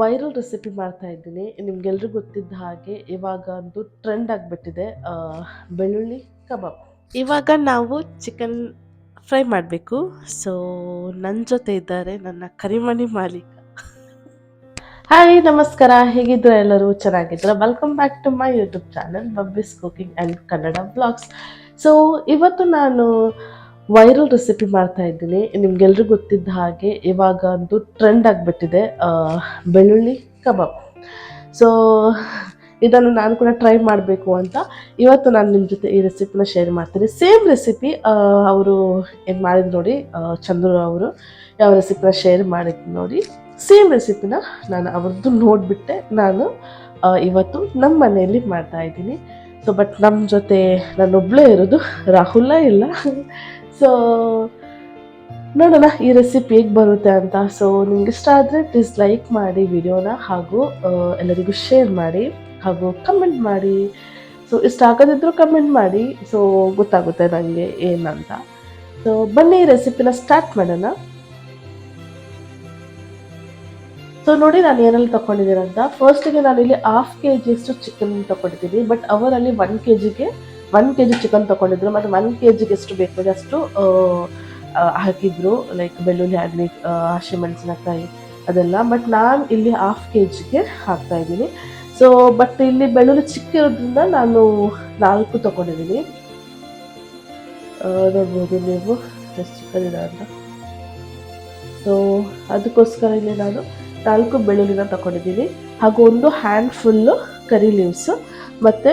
Viral recipe ಮಾಡ್ತಾ ಇದ್ದೀನಿ. ನಿಮ್ಗೆಲ್ರಿಗೂ ಗೊತ್ತಿದ್ದ ಹಾಗೆ ಇವಾಗ ಒಂದು ಟ್ರೆಂಡ್ ಆಗಿಬಿಟ್ಟಿದೆ. ಬೆಳ್ಳುಳ್ಳಿ ಕಬಾಬ್. ಇವಾಗ ನಾವು ಚಿಕನ್ ಫ್ರೈ ಮಾಡಬೇಕು. ಸೊ ನನ್ನ ಜೊತೆ ಇದ್ದಾರೆ ನನ್ನ ಕರಿಮಣಿ ಮಾಲೀಕ. ಹಾಯ್ ನಮಸ್ಕಾರ. ಹೇಗಿದ್ರು ಎಲ್ಲರೂ? ಚೆನ್ನಾಗಿದ್ರ welcome back to my YouTube channel ಬಬ್ಬಿಸ್ cooking and Kannada blogs so ಇವತ್ತು ನಾನು ವೈರಲ್ ರೆಸಿಪಿ ಮಾಡ್ತಾ ಇದ್ದೀನಿ. ನಿಮ್ಗೆಲ್ರಿಗೂ ಗೊತ್ತಿದ್ದ ಹಾಗೆ ಇವಾಗ ಒಂದು ಟ್ರೆಂಡ್ ಆಗಿಬಿಟ್ಟಿದೆ. ಬೆಳ್ಳುಳ್ಳಿ ಕಬಾಬ್. ಸೊ ಇದನ್ನು ನಾನು ಕೂಡ ಟ್ರೈ ಮಾಡಬೇಕು ಅಂತ ಇವತ್ತು ನಾನು ನಿಮ್ಮ ಜೊತೆ ಈ ರೆಸಿಪಿನ ಶೇರ್ ಮಾಡ್ತೀನಿ. ಸೇಮ್ ರೆಸಿಪಿ ಅವರು ಏನು ಮಾಡಿದ್ರು ನೋಡಿ ಚಂದ್ರು ಅವರು ಯಾವ ರೆಸಿಪಿನ ಶೇರ್ ಮಾಡಿದ್ದು ನೋಡಿ. ಸೇಮ್ ರೆಸಿಪಿನ ನಾನು ಅವ್ರದ್ದು ನೋಡಿಬಿಟ್ಟೆ. ನಾನು ಇವತ್ತು ನಮ್ಮ ಮನೆಯಲ್ಲಿ ಮಾಡ್ತಾ ಇದ್ದೀನಿ. ಸೊ ಬಟ್ ನಮ್ಮ ಜೊತೆ ನಾನೊಬ್ಬಳೇ ಇರೋದು ರಾಹುಲ ಇಲ್ಲ. ಸೊ ನೋಡೋಣ ಈ ರೆಸಿಪಿ ಹೇಗೆ ಬರುತ್ತೆ ಅಂತ. ಸೊ ನಿಮ್ಗೆ ಇಷ್ಟ ಆದರೆ ಪ್ಲೀಸ್ ಲೈಕ್ ಮಾಡಿ ವಿಡಿಯೋನ ಹಾಗೂ ಎಲ್ಲರಿಗೂ ಶೇರ್ ಮಾಡಿ ಹಾಗೂ ಕಮೆಂಟ್ ಮಾಡಿ. ಸೊ ಇಷ್ಟ ಆಗೋದಿದ್ರು ಕಮೆಂಟ್ ಮಾಡಿ. ಸೊ ಗೊತ್ತಾಗುತ್ತೆ ನನಗೆ ಏನಂತ. ಸೊ ಬನ್ನಿ ರೆಸಿಪಿನ ಸ್ಟಾರ್ಟ್ ಮಾಡೋಣ. ಸೊ ನೋಡಿ ನಾನು ಏನೆಲ್ಲ ತಗೊಂಡಿದ್ದೀನಿ ಅಂತ ಫಸ್ಟಿಗೆ ಇಲ್ಲಿ ಹಾಫ್ ಕೆ ಜಿಯಷ್ಟು ಚಿಕನ್ ತಗೊಂಡಿದ್ದೀನಿ ಬಟ್ ಅವರಲ್ಲಿ ಒನ್ ಕೆ ಜಿಗೆ ಒನ್ ಕೆ ಜಿ ಚಿಕನ್ ತಗೊಂಡಿದ್ರು, ಮತ್ತು ಒನ್ ಕೆ ಜಿಗೆ ಎಷ್ಟು ಬೇಕು ಅಷ್ಟು ಹಾಕಿದ್ರು ಲೈಕ್ ಬೆಳ್ಳುಳ್ಳಿ ಆಗಲಿ ಹಸಿಮೆಣಸಿನಕಾಯಿ ಅದೆಲ್ಲ. ಬಟ್ ನಾನು ಇಲ್ಲಿ ಹಾಫ್ ಕೆ ಜಿಗೆ ಹಾಕ್ತಾ ಇದ್ದೀನಿ. ಸೊ ಬಟ್ ಇಲ್ಲಿ ಬೆಳ್ಳುಳ್ಳಿ ಚಿಕ್ಕ ಇರೋದ್ರಿಂದ ನಾನು ನಾಲ್ಕು ತಗೊಂಡಿದ್ದೀನಿ. ನೋಡ್ಬೋದು ನೀವು, ಎಷ್ಟು ಚಿಕ್ಕದಿದೆ ಅಂತ. ಸೊ ಅದಕ್ಕೋಸ್ಕರ ಇಲ್ಲಿ ನಾನು ನಾಲ್ಕು ಬೆಳ್ಳುಳ್ಳಿನ ತಗೊಂಡಿದ್ದೀನಿ. ಹಾಗೂ ಒಂದು ಹ್ಯಾಂಡ್ ಫುಲ್ಲು ಕರಿ ಲೀವ್ಸು ಮತ್ತು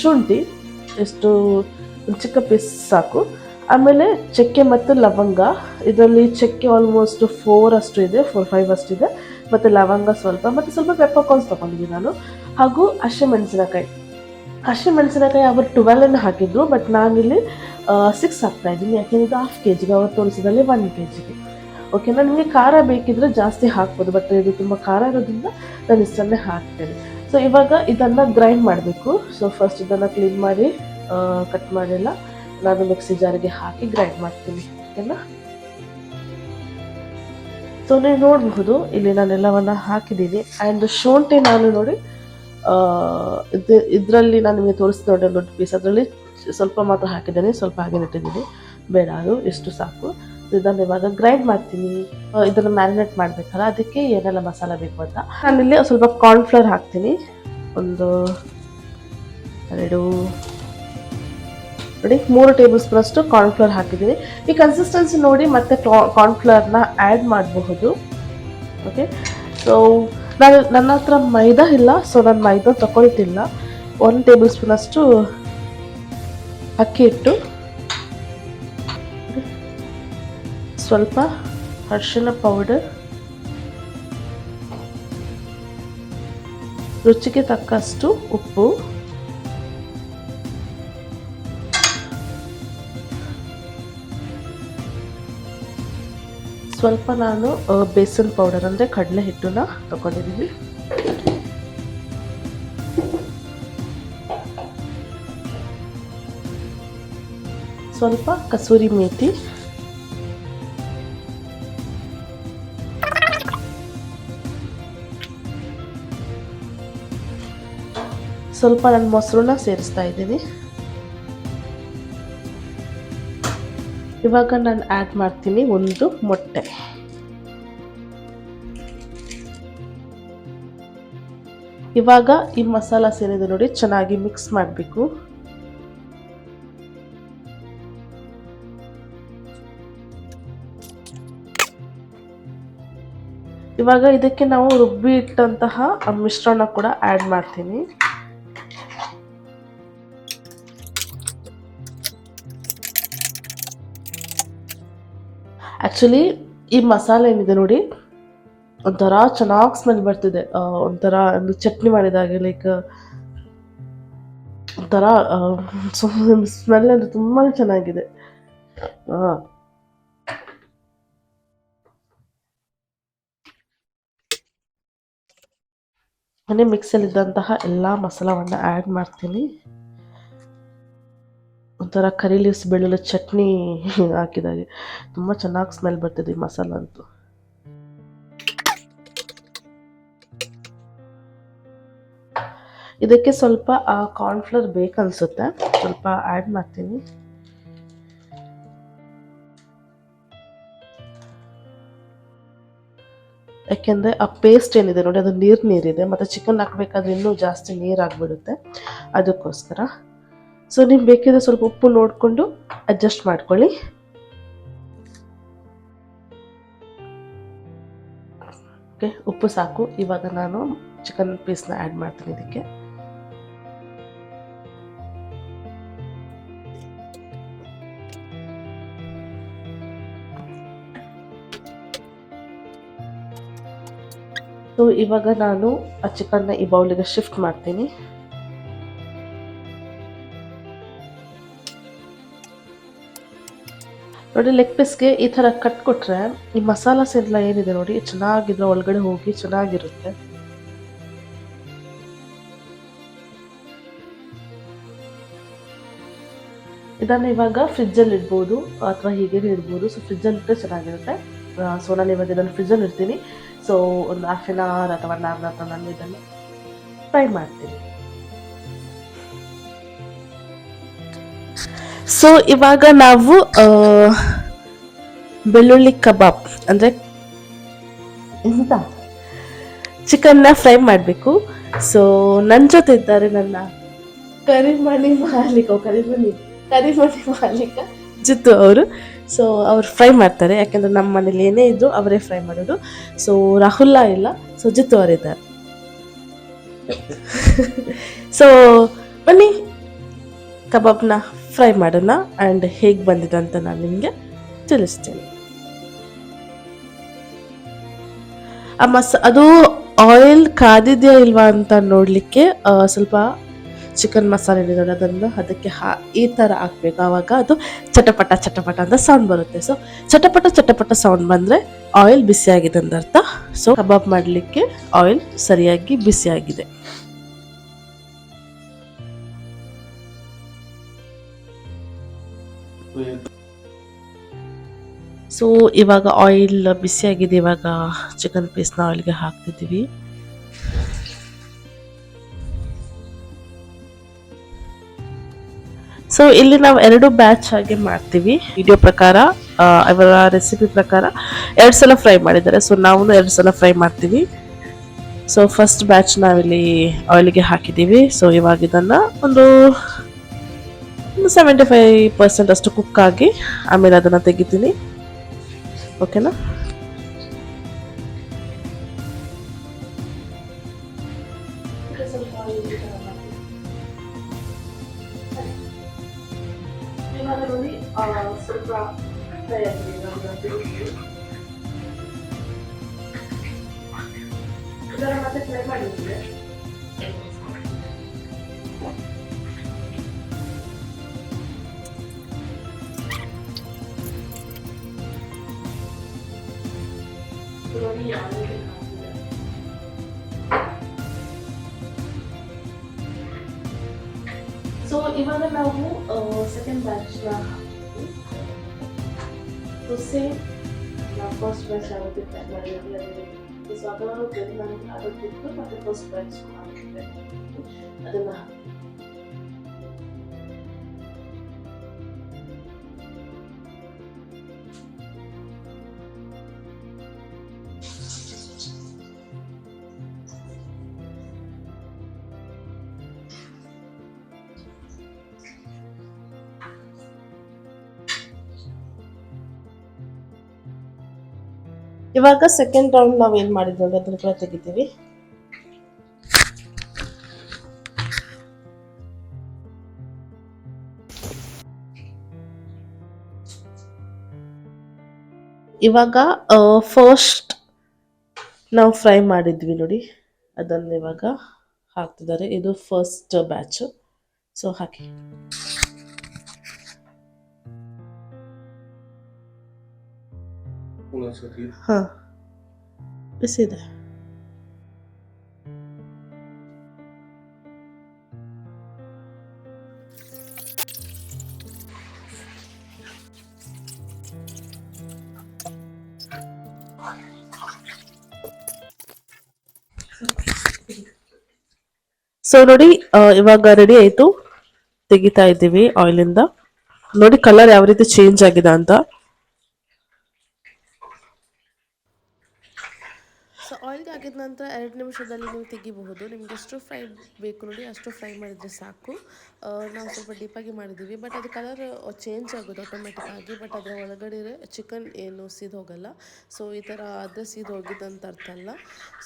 ಶುಂಠಿ. ಎಷ್ಟು ಚಿಕ್ಕ ಪೀಸ್ ಸಾಕು. ಆಮೇಲೆ ಚಕ್ಕೆ ಮತ್ತು ಲವಂಗ. ಇದರಲ್ಲಿ ಚಕ್ಕೆ ಆಲ್ಮೋಸ್ಟ್ ಫೋರ್ ಅಷ್ಟು ಇದೆ ಫೋರ್ ಫೈವ್ ಅಷ್ಟು ಇದೆ. ಮತ್ತು ಲವಂಗ ಸ್ವಲ್ಪ, ಮತ್ತು ಸ್ವಲ್ಪ ಪೆಪ್ಪರ್ ಕಾರ್ನ್ಸ್ ತೊಗೊಂಡಿದ್ದೀನಿ ನಾನು. ಹಾಗೂ ಹಸಿಮೆಣಸಿನಕಾಯಿ ಹಸಿಮೆಣಸಿನಕಾಯಿ ಅವರು ಟ್ವೆಲ್ವನ್ನು ಹಾಕಿದ್ರು ಬಟ್ ನಾನಿಲ್ಲಿ ಸಿಕ್ಸ್ ಹಾಕ್ತಾ ಇದ್ದೀನಿ. ಯಾಕೆಂದರೆ ಹಾಫ್ ಕೆ ಜಿಗೆ ಅವರು ತೋರಿಸಿದಲ್ಲಿ ಒನ್ ಕೆ ಜಿಗೆ ಓಕೆನಾ ನಿಮಗೆ ಖಾರ ಬೇಕಿದ್ರೆ ಜಾಸ್ತಿ ಹಾಕ್ಬೋದು ಬಟ್ ಇದು ತುಂಬ ಖಾರ ಇರೋದ್ರಿಂದ ನಾನು ಇಷ್ಟನ್ನೇ ಹಾಕ್ತೇನೆ. ಸೊ ಇವಾಗ ಇದನ್ನು ಗ್ರೈಂಡ್ ಮಾಡಬೇಕು. ಸೊ ಫಸ್ಟ್ ಇದನ್ನು ಕ್ಲೀನ್ ಮಾಡಿ ಕಟ್ ಮಾಡಿಲ್ಲ. ನಾನು ಮಿಕ್ಸಿ ಜಾರಿಗೆ ಹಾಕಿ ಗ್ರೈಂಡ್ ಮಾಡ್ತೀನಿ. ಓಕೆನಾ? ಸೊ ನೀವು ನೋಡಬಹುದು, ಇಲ್ಲಿ ನಾನೆಲ್ಲವನ್ನ ಹಾಕಿದ್ದೀನಿ. ಆ್ಯಂಡ್ ಶುಂಠಿ ನಾನು ನೋಡಿ ಇದರಲ್ಲಿ ನಾನು ನಿಮಗೆ ತೋರಿಸ್ತೀನಿ ನೋಡಿ ದೊಡ್ಡ ಪೀಸ್ ಅದರಲ್ಲಿ ಸ್ವಲ್ಪ ಮಾತ್ರ ಹಾಕಿದ್ದೇನೆ, ಸ್ವಲ್ಪ ಹಾಗೆ ನೆಟ್ಟಿದ್ದೀನಿ. ಬೇಡ, ಅದು ಎಷ್ಟು ಸಾಕು. ಇದನ್ನು ಇವಾಗ ಗ್ರೈಂಡ್ ಮಾಡ್ತೀನಿ. ಇದನ್ನು ಮ್ಯಾರಿನೇಟ್ ಮಾಡಬೇಕಲ್ಲ, ಅದಕ್ಕೆ ಏನೆಲ್ಲ ಮಸಾಲ ಬೇಕು ಅಂತ. ನಾನಿಲ್ಲಿ ಸ್ವಲ್ಪ ಕಾರ್ನ್ಫ್ಲೋರ್ ಹಾಕ್ತೀನಿ. ಒಂದು ಎರಡು ನೋಡಿ, ಮೂರು ಟೇಬಲ್ ಸ್ಪೂನ್ ಅಷ್ಟು ಕಾರ್ನ್ಫ್ಲೋರ್ ಹಾಕಿದ್ದೀನಿ. ಈ ಕನ್ಸಿಸ್ಟೆನ್ಸಿ ನೋಡಿ ಮತ್ತೆ ಕಾರ್ನ್ಫ್ಲೋರ್ನ ಆ್ಯಡ್ ಮಾಡಬಹುದು. ಓಕೆ ಸೊ ನಾನು ನನ್ನ ಹತ್ರ ಮೈದಾ ಇಲ್ಲ ಸೊ ನಾನು ಮೈದಾ ತಗೊಳ್ತಿಲ್ಲ ಒಂದು ಟೇಬಲ್ ಸ್ಪೂನ್ ಅಷ್ಟು ಅಕ್ಕಿ ಹಿಟ್ಟು. ಸ್ವಲ್ಪ ಅರಿಶಿನ ಪೌಡರ್ ರುಚಿಗೆ ತಕ್ಕಷ್ಟು ಉಪ್ಪು, ಸ್ವಲ್ಪ ನಾನು ಬೇಸನ್ ಪೌಡರ್ ಅಂದರೆ ಕಡಲೆ ಹಿಟ್ಟನ್ನ ತಗೊಂಡಿದ್ದೀನಿ ಸ್ವಲ್ಪ ಕಸೂರಿ ಮೇಥಿ ಸ್ವಲ್ಪ ನಾನು ಮೊಸರನ್ನ ಸೇರಿಸ್ತಾ ಇದ್ದೀನಿ. ಇವಾಗ ನಾನು ಆ್ಯಡ್ ಮಾಡ್ತೀನಿ ಒಂದು ಮೊಟ್ಟೆ. ಇವಾಗ ಈ ಮಸಾಲ ಸೇರಿದೆ ನೋಡಿ ಚೆನ್ನಾಗಿ ಮಿಕ್ಸ್ ಮಾಡಬೇಕು. ಇವಾಗ ಇದಕ್ಕೆ ನಾವು ರುಬ್ಬಿ ಇಟ್ಟಂತಹ ಮಿಶ್ರಣ ಕೂಡ ಆ್ಯಡ್ ಮಾಡ್ತೀನಿ. ಆ್ಯಕ್ಚುಲಿ ಈ ಮಸಾಲೆ ಏನಿದೆ ನೋಡಿ, ಒಂಥರ ಚೆನ್ನಾಗಿ ಸ್ಮೆಲ್ ಬರ್ತಿದೆ. ಒಂಥರ ಒಂದು ಚಟ್ನಿ ಮಾಡಿದಾಗೆ ಲೈಕ್ ಒಂಥರ ಸ್ಮೆಲ್ ಅಂದರೆ ತುಂಬಾ ಚೆನ್ನಾಗಿದೆ. ಹಾಂ ಮನೆ ಮಿಕ್ಸಲ್ಲಿದ್ದಂತಹ ಎಲ್ಲ ಮಸಾಲವನ್ನು ಆ್ಯಡ್ ಮಾಡ್ತೀನಿ. ಒಂಥರ ಕರಿ ಲೀವ್ಸ್ ಬೆಳ್ಳುಳ್ಳಿ ಚಟ್ನಿ ಹಾಕಿದಾಗೆ. ತುಂಬ ಚೆನ್ನಾಗಿ ಸ್ಮೆಲ್ ಬರ್ತದೆ ಈ ಮಸಾಲ ಅಂತೂ. ಇದಕ್ಕೆ ಸ್ವಲ್ಪ, ಆ ಕಾರ್ನ್ಫ್ಲವರ್ ಬೇಕನ್ಸುತ್ತೆ. ಸ್ವಲ್ಪ ಆ್ಯಡ್ ಮಾಡ್ತೀನಿ. ಯಾಕೆಂದರೆ ಆ ಪೇಸ್ಟ್ ಏನಿದೆ ನೋಡಿ, ಅದು ನೀರು ನೀರಿದೆ. ಮತ್ತು ಚಿಕನ್ ಹಾಕ್ಬೇಕಾದ್ರೆ ಇನ್ನೂ ಜಾಸ್ತಿ ನೀರಾಗಿಬಿಡುತ್ತೆ ಅದಕ್ಕೋಸ್ಕರ ಸೊ ನಿಮ್ಗೆ ಬೇಕಿದ್ರೆ ಸ್ವಲ್ಪ ಉಪ್ಪು ನೋಡಿಕೊಂಡು ಅಡ್ಜಸ್ಟ್ ಮಾಡ್ಕೊಳ್ಳಿ. ಓಕೆ ಉಪ್ಪು ಸಾಕು. ಇವಾಗ ನಾನು ಚಿಕನ್ ಪೀಸ್ನ ಆ್ಯಡ್ ಮಾಡ್ತೀನಿ ಇದಕ್ಕೆ. ಸೊ ಇವಾಗ ನಾನು ಆ ಚಿಕನ್ನ ಈ ಬೌಲಿಗೆ ಶಿಫ್ಟ್ ಮಾಡ್ತೀನಿ. ನೋಡಿ ಲೆಗ್ ಪೀಸ್ಗೆ ಈ ಥರ ಕಟ್ ಕೊಟ್ರೆ ಈ ಮಸಾಲಾಸ್ ಎಲ್ಲ ಏನಿದೆ ನೋಡಿ, ಚೆನ್ನಾಗಿದ್ರ ಒಳಗಡೆ ಹೋಗಿ ಚೆನ್ನಾಗಿರುತ್ತೆ. ಇದನ್ನು ಇವಾಗ ಫ್ರಿಜ್ಜಲ್ಲಿ ಇಡ್ಬೋದು ಅಥವಾ ಹೀಗೆ ಇಡ್ಬೋದು. ಸೊ ಫ್ರಿಜ್ಜಲ್ಲಿ ಇಟ್ಟರೆ ಚೆನ್ನಾಗಿರುತ್ತೆ. ಸೊ ನಾನು ಇವಾಗ ಇದನ್ನು ಫ್ರಿಜ್ಜಲ್ಲಿ ಇಡ್ತೀನಿ. ಸೊ ಒಂದು ಹಾಫ್ ಆನ್ ಅವರ್ ಅಥವಾ ಒನ್ ಅವರ್ ಅಥವಾ ನಾನು ಇದನ್ನು ಫ್ರೈ ಮಾಡ್ತೀನಿ. ಸೊ ಇವಾಗ ನಾವು ಬೆಳ್ಳುಳ್ಳಿ ಕಬಾಬ್, ಅಂದರೆ ಎಂತ? ಚಿಕನ್ನ ಫ್ರೈ ಮಾಡಬೇಕು. ಸೊ ನನ್ನ ಜೊತೆ ಇದ್ದಾರೆ ನನ್ನ ಕರಿಮಣಿ ಮಾಲೀಕ ಕರಿಮಣಿ ಕರಿಮಣಿ ಮಾಲೀಕ ಜಿತ್ತು ಅವರು. ಸೊ ಅವ್ರು ಫ್ರೈ ಮಾಡ್ತಾರೆ, ಯಾಕೆಂದರೆ ನಮ್ಮ ಮನೇಲಿ ಏನೇ ಇದ್ರು ಅವರೇ ಫ್ರೈ ಮಾಡೋದು. ಸೊ ರಾಹುಲ್ಲ ಇಲ್ಲ ಸೊ ಜಿತ್ತು ಅವರಿದ್ದಾರೆ. ಸೊ ಬನ್ನಿ ಕಬಾಬ್ನ ಫ್ರೈ ಮಾಡೋಣ ಆ್ಯಂಡ್ ಹೇಗೆ ಬಂದಿದೆ ಅಂತ ನಾನು ನಿಮಗೆ ತಿಳಿಸ್ತೀನಿ. ಆ ಮಸ ಅದು ಆಯಿಲ್ ಕಾದಿದೆಯಾ ಇಲ್ವಾ ಅಂತ ನೋಡಲಿಕ್ಕೆ ಸ್ವಲ್ಪ ಚಿಕನ್ ಮಸಾಲೆ ನೋಡಿ ಅದನ್ನು ಅದಕ್ಕೆ ಹಾ, ಈ ಥರ ಹಾಕ್ಬೇಕು. ಆವಾಗ ಅದು ಚಟಪಟ ಚಟಪಟ ಅಂತ ಸೌಂಡ್ ಬರುತ್ತೆ. ಸೊ ಚಟಪಟ ಚಟಪಟ ಸೌಂಡ್ ಬಂದರೆ ಆಯಿಲ್ ಬಿಸಿಯಾಗಿದೆ ಅಂತ ಅರ್ಥ. ಸೊ ಕಬಾಬ್ ಮಾಡಲಿಕ್ಕೆ ಆಯಿಲ್ ಸರಿಯಾಗಿ ಬಿಸಿಯಾಗಿದೆ. ಸೊ ಇವಾಗ ಆಯಿಲ್ ಬಿಸಿಯಾಗಿದೆ. ಇವಾಗ ಚಿಕನ್ ಪೀಸ್ನ ಆಯಿಲ್ಗೆ ಹಾಕ್ತಿದ್ದೀವಿ. ಸೊ ಇಲ್ಲಿ ನಾವು ಎರಡು ಬ್ಯಾಚ್ ಆಗಿ ಮಾಡ್ತೀವಿ. ವಿಡಿಯೋ ಪ್ರಕಾರ ಅವರ ರೆಸಿಪಿ ಪ್ರಕಾರ ಎರಡು ಸಲ ಫ್ರೈ ಮಾಡಿದ್ದಾರೆ. ಸೊ ನಾವು ಎರಡು ಸಲ ಫ್ರೈ ಮಾಡ್ತೀವಿ. ಸೊ ಫಸ್ಟ್ ಬ್ಯಾಚ್ ನಾವಿಲ್ಲಿ ಆಯಿಲ್ಗೆ ಹಾಕಿದ್ದೀವಿ. ಸೊ ಇವಾಗ ಇದನ್ನು ಒಂದು ಒಂದು ಸೆವೆಂಟಿ ಫೈವ್ ಪರ್ಸೆಂಟ್ ಅಷ್ಟು ಕುಕ್ ಆಗಿ ಆಮೇಲೆ ಅದನ್ನು ತೆಗಿತೀನಿ ಓಕೆನಾ ಇವಾಗ ನೋಡಿ ಸ್ವಲ್ಪ ಫ್ರೈ ಆಗಿದೆ ಇದರ ಮತ್ತೆ ಫ್ರೈ ಮಾಡಿದ್ರೆ ಸೊ ಇವಾಗ ನಾವು ಸೆಕೆಂಡ್ ಬ್ಯಾಚ್ ಸೊ ಸೇಮ್ ನಾವು ಫಸ್ಟ್ ಬ್ಯಾಚ್ ಯಾವತ್ತು ಟ್ರೈ ಮಾಡಿದ್ವಿ ಸೊ ಅದನ್ನು ನನಗೆ ಅದನ್ನು ಬಿಟ್ಟು ಮತ್ತೆ ಫಸ್ಟ್ ಬ್ಯಾಚ್ ಮಾಡಿದ್ದೆ ಅದನ್ನು ಇವಾಗ ಸೆಕೆಂಡ್ ರೌಂಡ್ ನಾವು ಏನು ಮಾಡಿದ್ವಿ ಅದನ್ನು ಕೂಡ ತೆಗಿತೀವಿ. ಇವಾಗ ಫಸ್ಟ್ ನಾವು ಫ್ರೈ ಮಾಡಿದ್ವಿ ನೋಡಿ. ಅದನ್ನು ಇವಾಗ ಹಾಕ್ತಿದ್ದಾರೆ. ಇದು ಫಸ್ಟ್ ಬ್ಯಾಚು ಸೊ ಹಾಕಿ. ಹಾಂ ಬಿಸಿದೆ ಸೊ ನೋಡಿ ಇವಾಗ ರೆಡಿ ಆಯಿತು. ತೆಗಿತಾ ಇದ್ದೀವಿ ಆಯಿಲಿಂದ ನೋಡಿ ಕಲರ್ ಯಾವ ರೀತಿ ಚೇಂಜ್ ಆಗಿದೆ ಅಂತ. ಸೊ ಆಯಿಲ್ಗೆ ಹಾಕಿದ ನಂತರ ಎರಡು ನಿಮಿಷದಲ್ಲಿ ನೀವು ತೆಗಿಬಹುದು. ನಿಮ್ಗೆ ಎಷ್ಟು ಫ್ರೈ ಬೇಕು ನೋಡಿ, ಅಷ್ಟು ಫ್ರೈ ಮಾಡಿದರೆ ಸಾಕು. ನಾವು ಸ್ವಲ್ಪ ಡೀಪಾಗಿ ಮಾಡಿದ್ದೀವಿ ಬಟ್ ಅದು ಕಲರ್ ಚೇಂಜ್ ಆಗೋದು ಆಟೋಮೆಟಿಕ್ ಆಗಿ ಬಟ್ ಅದರ ಒಳಗಡೆ ಚಿಕನ್ ಏನು ಹೋಗಲ್ಲ. ಸೊ ಈ ಥರ ಆದರೆ ಸೀದ್ ಹೋಗಿದ್ದಂತ ಅರ್ಥ ಅಲ್ಲ.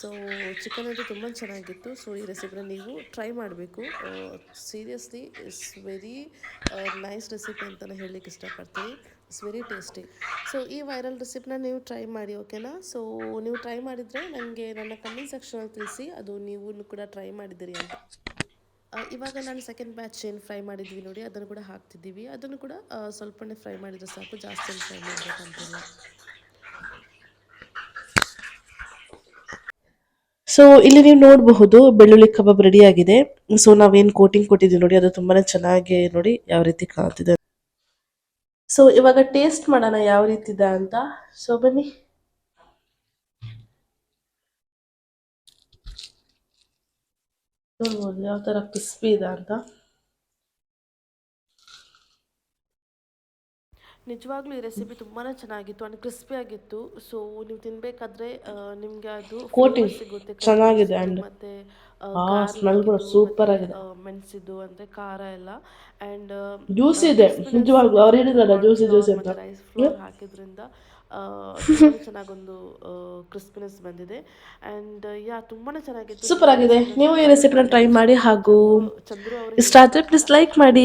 ಸೊ ಚಿಕನ್ ಅಂತ ತುಂಬ ಚೆನ್ನಾಗಿತ್ತು. ಸೊ ಈ ರೆಸಿಪಿನ ನೀವು ಟ್ರೈ ಮಾಡಬೇಕು. Seriously it's very nice recipe ಅಂತಲೇ ಹೇಳಲಿಕ್ಕೆ ಇಷ್ಟಪಡ್ತೀನಿ. ಇಟ್ಸ್ ವೆರಿ ಟೇಸ್ಟಿ ಸೊ ಈ ವೈರಲ್ ರೆಸಿಪಿನ ನೀವು ಟ್ರೈ ಮಾಡಿ ಓಕೆನಾ ಸೊ ನೀವು ಟ್ರೈ ಮಾಡಿದರೆ ನನಗೆ ನನ್ನ ಕಮೆಂಟ್ ಸೆಕ್ಷನಲ್ಲಿ ತಿಳಿಸಿ, ಅದು ನೀವು ಕೂಡ ಟ್ರೈ ಮಾಡಿದ್ದೀರಿ ಅಂತ. ಇವಾಗ ನಾನು ಸೆಕೆಂಡ್ ಬ್ಯಾಚ್ ಏನು ಫ್ರೈ ಮಾಡಿದ್ವಿ ನೋಡಿ, ಅದನ್ನು ಕೂಡ ಹಾಕ್ತಿದ್ದೀವಿ. ಅದನ್ನು ಕೂಡ ಸ್ವಲ್ಪನೇ ಫ್ರೈ ಮಾಡಿದರೆ ಸಾಕು, ಜಾಸ್ತಿ ಫ್ರೈ ಮಾಡಬೇಕಂತಿಲ್ಲ. ಸೊ ಇಲ್ಲಿ ನೀವು ನೋಡಬಹುದು, ಬೆಳ್ಳುಳ್ಳಿ ಕಬಾಬ್ ರೆಡಿ ಆಗಿದೆ. ಸೊ ನಾವೇನು ಕೋಟಿಂಗ್ ಕೊಟ್ಟಿದ್ದೀವಿ ನೋಡಿ, ಅದು ತುಂಬಾನೇ ಚೆನ್ನಾಗಿ ನೋಡಿ, ಯಾವ ರೀತಿ ಕಾಣ್ತಿದೆ ಸೊ ಇವಾಗ ಟೇಸ್ಟ್ ಮಾಡೋಣ ಯಾವ ರೀತಿ ಇದೆ ಅಂತ. ಸೊ ಬನ್ನಿ. ನೋಡ್ಬೋದು ಯಾವ ಥರ ಕ್ರಿಸ್ಪಿ ಇದೆ ಅಂತ. ನಿಜವಾಗ್ಲೂ ಈ ರೆಸಿಪಿ ತುಂಬಾ ಚೆನ್ನಾಗಿತ್ತು ಅಂಡ್ ಕ್ರಿಸ್ಪಿ ಆಗಿತ್ತು. ಸೊ ನೀವು ತಿನ್ಬೇಕಾದ್ರೆ ನಿಮಗೆ ಅದು ಸಿಗುತ್ತೆ ಚೆನ್ನಾಗಿದೆ ಮತ್ತೆ ಆ, smell ಕೂಡ ಸೂಪರ್ ಆಗಿದೆ. ಮೆಣಸಿದ್ದು ಅಂದ್ರೆ ಖಾರ ಎಲ್ಲ ಅಂಡ್ ಜ್ಯೂಸ್ ಇದೆ, ನಿಜವಾಗ್ಲೂ. ಅವ್ರು ಹೇಳಿದ್ರಲ್ಲ, ಜ್ಯೂಸಿ ಜ್ಯೂಸ್ ಅಂತ. ರೈಸ್ ಫ್ಲೋರ್ ಹಾಕಿದ್ರಿಂದ ಚೆನ್ನಾಗೊಂದು ಕ್ರಿಸ್ಪಿನೆಸ್ ಬಂದಿದೆ. ಅಂಡ್ ಯಾ ತುಂಬಾ ಚೆನ್ನಾಗಿದೆ ಸೂಪರ್ ಆಗಿದೆ. ನೀವು ಈ ರೆಸಿಪಿನ ಟ್ರೈ ಮಾಡಿ ಹಾಗೂ ಚಂದ್ರು ಅವರು ಇಷ್ಟ ಆದರೆ ಪ್ಲೀಸ್ ಲೈಕ್ ಮಾಡಿ.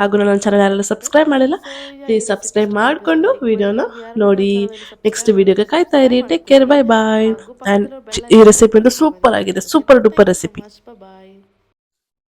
ಹಾಗೂ ನನ್ನ ಚಾನಲ್ ಯಾರೆಲ್ಲ ಸಬ್ಸ್ಕ್ರೈಬ್ ಮಾಡಿಲ್ಲ ಪ್ಲೀಸ್ ಸಬ್ಸ್ಕ್ರೈಬ್ ಮಾಡಿಕೊಂಡು ವಿಡಿಯೋನ ನೋಡಿ. ನೆಕ್ಸ್ಟ್ ವಿಡಿಯೋಗೆ ಕಾಯ್ತಾ ಇರಿ. Take care bye bye and ಈ ರೆಸಿಪಿ ಅಂತೂ ಸೂಪರ್ ಆಗಿದೆ. Super duper recipe